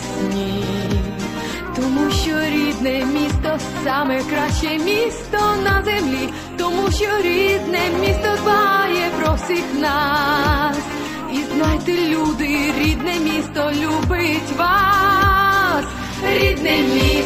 пісні, тому що рідне місто саме краще місто на землі, тому що рідне місто дбає про всіх нас. І знайте, люди, рідне місто любить вас, рідне місто,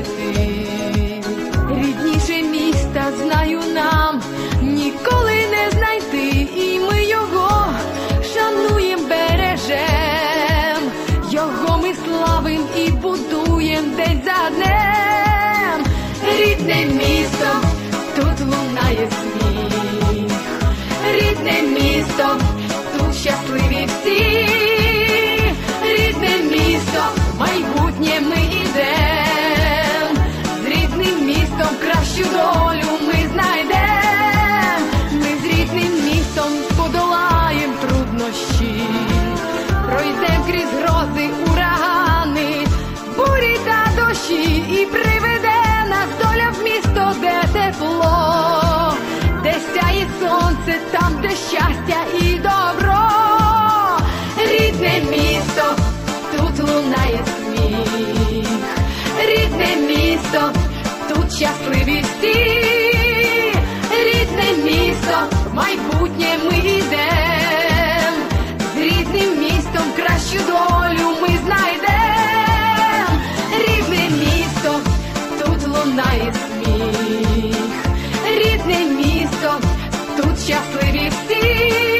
досягнемо. Рідніше міста знаю нам ніколи не знайти, і ми його шануєм, бережем, його ми славим і будуєм день за днем. Рідне місто, тут лунає сміх, рідне місто, тут щасливі крізь грози, урагани, бурі та дощі, і приведе нас доля в місто, де тепло, де сяє сонце, там, де щастя і добро, рідне місто, тут лунає сміх, рідне місто, тут щасливі всі, лунає сміх, рідне місто, тут щасливі всі.